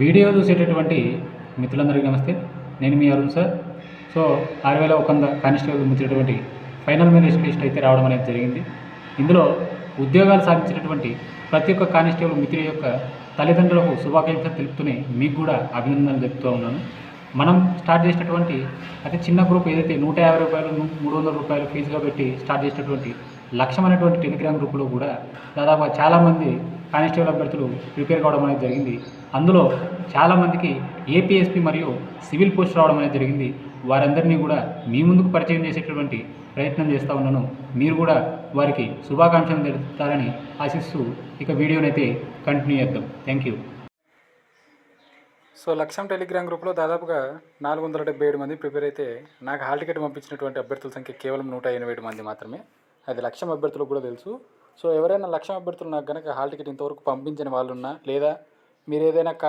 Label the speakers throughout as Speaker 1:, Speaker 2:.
Speaker 1: Video చూసేటటువంటి మిత్రులందరికీ నమస్తే. నేను మీ అరుణ్ సార్. సో ఆరు వేల ఒక వంద కానిస్టేబుల్ ముచ్చినటువంటి ఫైనల్ మెరిట్ లిస్ట్ అయితే రావడం అనేది జరిగింది. ఇందులో ఉద్యోగాలు సాధించినటువంటి ప్రతి ఒక్క కానిస్టేబుల్ మిత్రుల యొక్క తల్లిదండ్రులకు శుభాకాంక్షలు తెలుపుతూనే మీకు కూడా అభినందనలు తెలుపుతూ ఉన్నాను. మనం స్టార్ట్ చేసినటువంటి అతి చిన్న గ్రూప్ ఏదైతే నూట యాభై రూపాయలు మూడు వందల రూపాయలు ఫీజుగా పెట్టి స్టార్ట్ చేసినటువంటి లక్ష్యమైనటువంటి టెలిగ్రామ్ గ్రూప్లో కూడా దాదాపుగా చాలామంది కానిస్టేబుల్ అభ్యర్థులు ప్రిపేర్ కావడం అనేది జరిగింది. అందులో చాలామందికి ఏపీఎస్పీ మరియు సివిల్ పోస్ట్ రావడం అనేది జరిగింది. వారందరినీ కూడా మీ ముందుకు పరిచయం చేసేటటువంటి ప్రయత్నం చేస్తూ ఉన్నాను. మీరు కూడా వారికి శుభాకాంక్షలు తెలుపుతారని ఆశిస్తూ ఇక వీడియోనైతే కంటిన్యూ చేద్దాం. Thank you.
Speaker 2: So Lakshyam Telegram గ్రూప్లో దాదాపుగా నాలుగు వందల డెబ్బై ఏడు మంది ప్రిపేర్ అయితే నాకు హాల్ టికెట్ పంపించినటువంటి అభ్యర్థుల సంఖ్య కేవలం నూట ఎనభై ఏడు మంది మాత్రమే. అది లక్ష్యం అభ్యర్థులకు కూడా తెలుసు. సో ఎవరైనా లక్ష్యం అభ్యర్థులు నాకు కనుక హాల్ టికెట్ ఇంతవరకు పంపించిన వాళ్ళున్నా లేదా మీరు ఏదైనా కా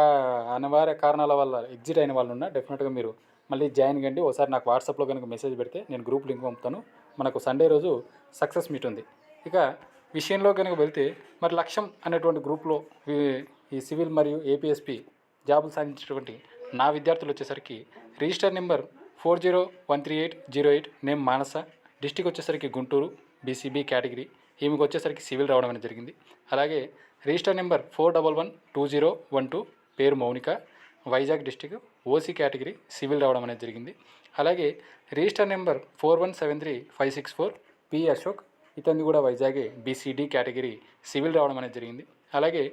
Speaker 2: అనివార్య కారణాల వల్ల ఎగ్జిట్ అయిన వాళ్ళు ఉన్నా డెఫినెట్గా మీరు మళ్ళీ జాయిన్ కండి. ఒకసారి నాకు వాట్సాప్లో కనుక మెసేజ్ పెడితే నేను గ్రూప్ లింక్ పంపుతాను. మనకు సండే రోజు సక్సెస్ మీట్ ఉంది. ఇక విషయంలో కనుక వెళ్తే మరి లక్ష్యం అనేటువంటి గ్రూప్లో ఈ- సివిల్ మరియు ఏపీఎస్పి జాబులు సాధించినటువంటి నా విద్యార్థులు వచ్చేసరికి register number four zero one three eight zero eight name Manasa. District వచ్చేసరికి గుంటూరు బీసీబీ కేటగిరీ ఈమెకు వచ్చేసరికి సివిల్ రావడం అనేది జరిగింది. అలాగే register number four double one two zero one two పేరు Mounika. Vizag district OC category civil రావడం అనేది జరిగింది. అలాగే register number four one seven three five six four P Ashok ఇతన్ని కూడా వైజాగే బీసీడీ కేటగిరీ సివిల్ రావడం అనేది జరిగింది. అలాగే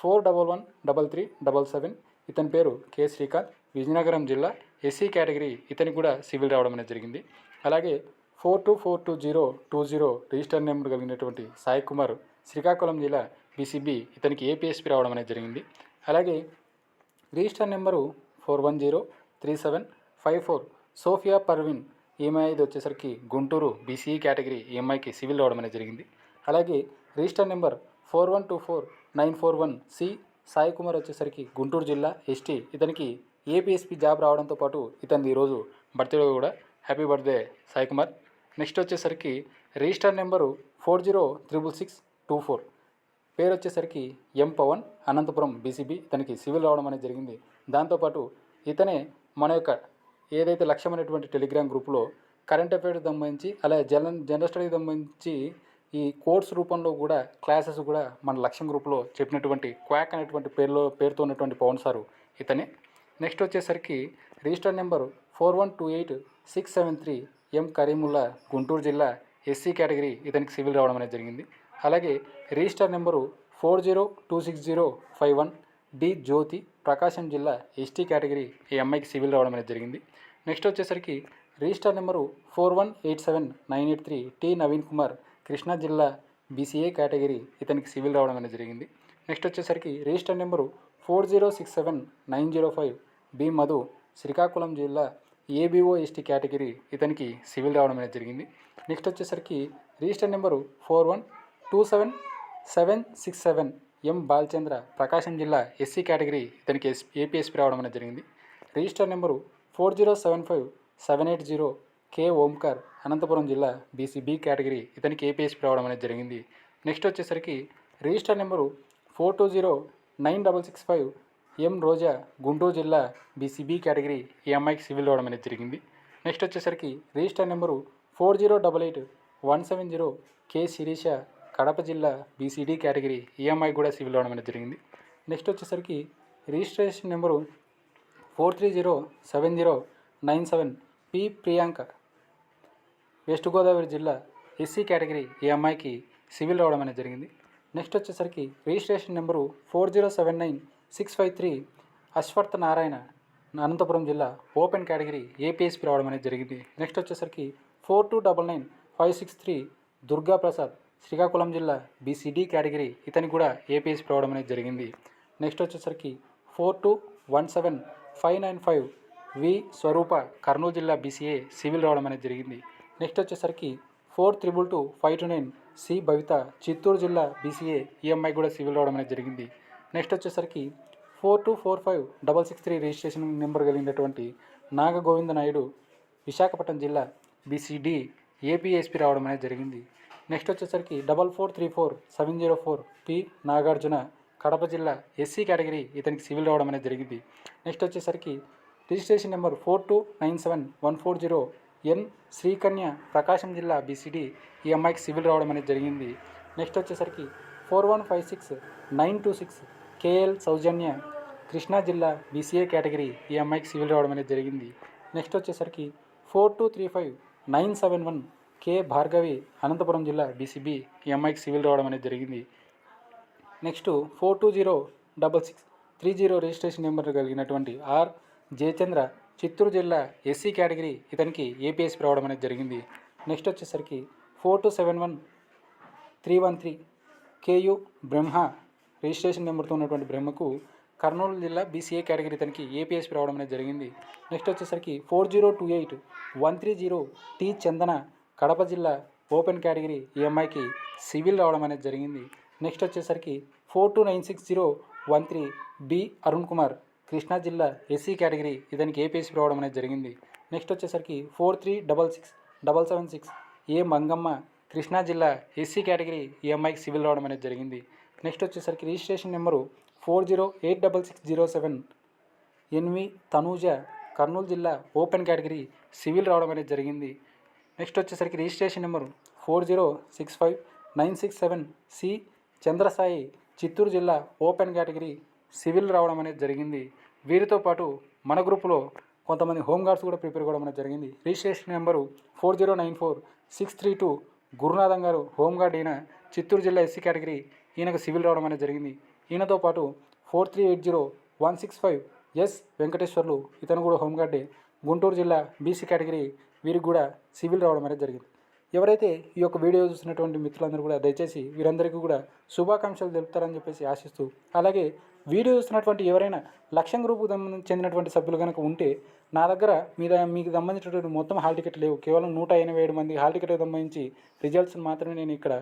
Speaker 2: four double one double three double seven ఇతని పేరు కె శ్రీకాంత్ విజయనగరం జిల్లా ఎస్సీ కేటగిరీ ఇతనికి కూడా సివిల్ రావడం అనేది జరిగింది. అలాగే four two four two zero two zero register number కలిగినటువంటి సాయి కుమార్ శ్రీకాకుళం జిల్లా బీసీబీ ఇతనికి ఏపీఎస్పీ రావడం అనేది జరిగింది. అలాగే register number four one zero three seven five four. Sofia Parvin EMI ఇది వచ్చేసరికి గుంటూరు బీసీఈ కేటగిరీ ఈఎంఐకి సివిల్ రావడం అనేది జరిగింది. అలాగే register number four one two four nine four one C Sai Kumar వచ్చేసరికి గుంటూరు జిల్లా ఎస్టీ. ఇతనికి ఏపీఎస్పీ జాబ్ రావడంతో పాటు ఇతనిది ఈరోజు బర్త్డే కూడా. Happy birthday Sai Kumar. Next వచ్చేసరికి register number four zero triple six two four. పేరు వచ్చేసరికి ఎం పవన్ అనంతపురం బీసీబీ ఇతనికి సివిల్ రావడం అనేది జరిగింది. దాంతోపాటు ఇతనే మన యొక్క ఏదైతే లక్ష్యమైనటువంటి టెలిగ్రామ్ గ్రూప్లో కరెంట్ అఫైర్స్ సంబంధించి అలాగే జనరల్ జనరల్ స్టడీకి సంబంధించి ఈ కోర్స్ రూపంలో కూడా క్లాసెస్ కూడా మన లక్ష్యం గ్రూప్లో చెప్పినటువంటి క్వాక్ అనేటువంటి పేరులో పేరుతో ఉన్నటువంటి పవన్ సారు ఇతనే. నెక్స్ట్ వచ్చేసరికి register number four one two eight six seven three M Karimulla Guntur జిల్లా ఎస్సీ కేటగిరీ ఇతనికి సివిల్ రావడం అనేది జరిగింది. అలాగే register number four zero two six zero five one D Jyothi Prakasam జిల్లా ఎస్టీ కేటగిరీ ఈ అమ్మాయికి సివిల్ రావడం అనేది జరిగింది. నెక్స్ట్ వచ్చేసరికి register number four one eight seven nine eight three T Naveen Kumar Krishna జిల్లా బీసీఏ కేటగిరీ ఇతనికి civil రావడం అనేది జరిగింది. నెక్స్ట్ వచ్చేసరికి register number four zero six seven nine zero five B Madhu Srikakulam జిల్లా ఏబీఓ ఎస్టీ కేటగిరీ ఇతనికి civil రావడం అనేది జరిగింది. నెక్స్ట్ వచ్చేసరికి register number four one two seven seven six seven M Balachandra Prakasam జిల్లా ఎస్సీ కేటగిరీ ఇతనికి S APSP రావడం అనేది జరిగింది. Register number four zero seven five seven eight zero K Omkar Anantapur జిల్లా బీసీబీ కేటగిరీ ఇతనికి APSP రావడం అనేది జరిగింది. నెక్స్ట్ వచ్చేసరికి register number four two zero nine double six five M Roja Guntur జిల్లా బీసీబీ కేటగిరీ ఈ అమ్మాయికి సివిల్ రావడం అనేది జరిగింది. నెక్స్ట్ వచ్చేసరికి register number four zero double eight one seven zero K Sirisha Kadapa జిల్లా బీసీడీ కేటగిరీ ఈఎంఐ కూడా civil రావడం అనేది జరిగింది. నెక్స్ట్ వచ్చేసరికి registration number four three zero seven zero nine seven P Priyanka West Godavari జిల్లా SC category ఈ అమ్మాయికి civil రావడం అనేది జరిగింది. నెక్స్ట్ వచ్చేసరికి registration number four zero seven nine six five three Ashwartha Narayana Anantapuram జిల్లా ఓపెన్ కేటగిరీ ఏపీఎస్పీ రావడం అనేది జరిగింది. నెక్స్ట్ వచ్చేసరికి four two double nine five six three Durga Prasad Srikakulam జిల్లా బీసీడీ కేటగిరీ ఇతనికి కూడా ఏపీఎస్ రావడం అనేది జరిగింది. నెక్స్ట్ వచ్చేసరికి four two one seven five nine five V Swaroopa Kurnool జిల్లా బీసీఏ సివిల్ రావడం అనేది జరిగింది. నెక్స్ట్ వచ్చేసరికి four triple two five two nine C Bhavitha Chittoor జిల్లా బీసీఏ ఈఎంఐ కూడా సివిల్ రావడం అనేది జరిగింది. నెక్స్ట్ వచ్చేసరికి four two four five double six three registration number కలిగినటువంటి నాగగోవింద నాయుడు విశాఖపట్నం జిల్లా బీసీడీ ఏపీఎస్పీ రావడం అనేది జరిగింది. నెక్స్ట్ వచ్చేసరికి double four three four seven zero four P Nagarjuna Kadapa జిల్లా ఎస్సీ కేటగిరీ ఇతనికి సివిల్ రావడం అనేది జరిగింది. నెక్స్ట్ వచ్చేసరికి registration number four two nine seven one four zero N Srikanya Prakasam జిల్లా బీసీడీ ఈ అమ్మాయికి సివిల్ రావడం అనేది జరిగింది. నెక్స్ట్ వచ్చేసరికి four one five six nine two six KL Soujanya Krishna జిల్లా బీసీఏ కేటగిరీ ఈ అమ్మాయికి సివిల్ రావడం అనేది జరిగింది. నెక్స్ట్ వచ్చేసరికి four two three five nine seven one K. Bhargavi Anantapur జిల్లా బీసీబీ ఎంఐకి సివిల్ రావడం అనేది జరిగింది. Next four two zero double six three zero registration number కలిగినటువంటి ఆర్. జయచంద్ర చిత్తూరు జిల్లా ఎస్సీ కేటగిరీ ఇతనికి ఏపీఎస్ రావడం అనేది జరిగింది. నెక్స్ట్ వచ్చేసరికి four two seven one three one three KU Brahma registration నెంబర్తో ఉన్నటువంటి బ్రహ్మకు కర్నూలు జిల్లా బీసీఏ కేటగిరీ తనకి ఏపీఎస్ రావడం అనేది జరిగింది. నెక్స్ట్ వచ్చేసరికి four zero two eight one three zero T Chandana Kadapa జిల్లా ఓపెన్ కేటగిరీ ఈఎంఐకి సివిల్ రావడం అనేది జరిగింది. నెక్స్ట్ వచ్చేసరికి four two nine six zero one three B Arun Kumar Krishna జిల్లా ఎస్సీ కేటగిరీ ఇతనికి ఏపీఎస్సీ రావడం అనేది జరిగింది. నెక్స్ట్ వచ్చేసరికి four three double six double seven six A Mangamma Krishna జిల్లా ఎస్సీ కేటగిరీ ఈ అమ్మాయికి సివిల్ రావడం అనేది జరిగింది. నెక్స్ట్ వచ్చేసరికి registration number four zero eight double six zero seven NV Tanuja Kurnool జిల్లా ఓపెన్ కేటగిరీ సివిల్ రావడం అనేది జరిగింది. నెక్స్ట్ వచ్చేసరికి registration number four zero six five nine six seven C Chandrasai Chittoor జిల్లా ఓపెన్ కేటగిరీ సివిల్ రావడం అనేది జరిగింది. వీరితో పాటు మన గ్రూపులో కొంతమంది హోంగార్డ్స్ కూడా ప్రిపేర్ కావడం అనేది జరిగింది. Registration number four zero nine four six three two Gurunatham గారు హోంగార్డ్ ఈయన చిత్తూరు జిల్లా ఎస్సీ కేటగిరీ ఈయనకు సివిల్ రావడం అనేది జరిగింది. ఈయనతో పాటు four three eight zero one six five S Venkateswarlu ఇతను కూడా హోంగార్డే గుంటూరు జిల్లా బీసీ కేటగిరీ వీరికి కూడా సివిల్ రావడం అనేది జరిగింది. ఎవరైతే ఈ యొక్క వీడియో చూసినటువంటి మిత్రులందరూ కూడా దయచేసి వీరందరికీ కూడా శుభాకాంక్షలు తెలుపుతారని చెప్పేసి ఆశిస్తూ అలాగే వీడియో చూసినటువంటి ఎవరైనా లక్ష్యం గ్రూపు చెందినటువంటి సభ్యులు కనుక ఉంటే నా దగ్గర మీ మీకు సంబంధించినటువంటి మొత్తం హాల్ టికెట్ లేవు. కేవలం నూట ఎనభై ఏడు మంది హాల్ టికెట్ సంబంధించి రిజల్ట్స్ మాత్రమే నేను ఇక్కడ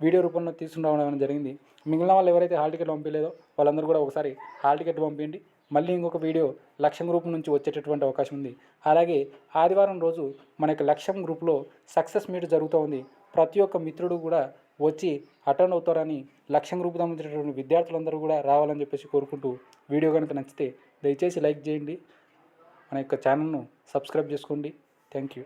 Speaker 2: వీడియో రూపంలో తీసుకురావడం జరిగింది. మిగిలిన వాళ్ళు ఎవరైతే హాల్ టికెట్ పంపించలేదో వాళ్ళందరూ కూడా ఒకసారి హాల్ టికెట్ పంపించండి. మళ్ళీ ఇంకొక వీడియో లక్ష్యం గ్రూప్ నుంచి వచ్చేటటువంటి అవకాశం ఉంది. అలాగే ఆదివారం రోజు మన యొక్క లక్ష్యం గ్రూప్లో సక్సెస్ మీట్ జరుగుతూ ఉంది. ప్రతి ఒక్క మిత్రుడు కూడా వచ్చి అటెండ్ అవుతారని లక్ష్యం గ్రూప్ సంబంధించినటువంటి విద్యార్థులందరూ కూడా రావాలని చెప్పేసి కోరుకుంటూ వీడియో కనుక నచ్చితే దయచేసి లైక్ చేయండి. మన యొక్క ఛానల్ను సబ్స్క్రైబ్ చేసుకోండి. Thank you